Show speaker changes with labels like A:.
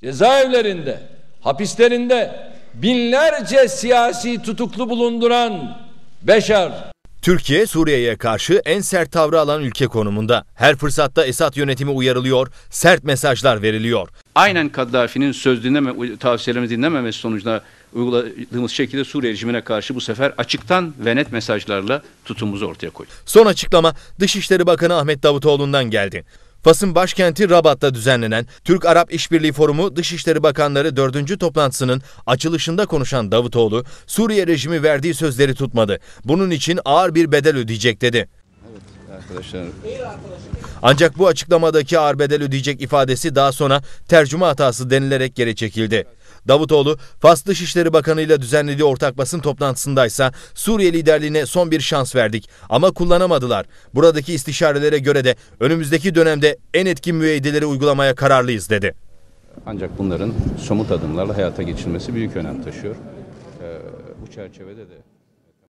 A: cezaevlerinde, hapislerinde binlerce siyasi tutuklu bulunduran Beşar
B: Türkiye Suriye'ye karşı en sert tavrı alan ülke konumunda. Her fırsatta Esad yönetimi uyarılıyor, sert mesajlar veriliyor.
C: Aynen Kaddafi'nin söz dinleme, tavsiyelerimizi dinlememesi sonucunda uyguladığımız şekilde Suriye rejimine karşı bu sefer açıktan ve net mesajlarla tutumumuzu ortaya koyduk.
B: Son açıklama Dışişleri Bakanı Ahmet Davutoğlu'ndan geldi. Fas'ın başkenti Rabat'ta düzenlenen Türk-Arap İşbirliği Forumu Dışişleri Bakanları 4. toplantısının açılışında konuşan Davutoğlu, Suriye rejimi verdiği sözleri tutmadı. Bunun için ağır bir bedel ödeyecek dedi.
C: Arkadaşlar
B: Ancak bu açıklamadaki ağır bedel ödeyecek ifadesi daha sonra tercüme hatası denilerek geri çekildi. Davutoğlu, Fas Dışişleri Bakanı ile düzenlediği ortak basın toplantısındaysa Suriye liderliğine son bir şans verdik ama kullanamadılar. Buradaki istişarelere göre de önümüzdeki dönemde en etkin müeyyideleri uygulamaya kararlıyız dedi.
C: ancak bunların somut adımlarla hayata geçirilmesi büyük önem taşıyor. Ee, bu çerçevede de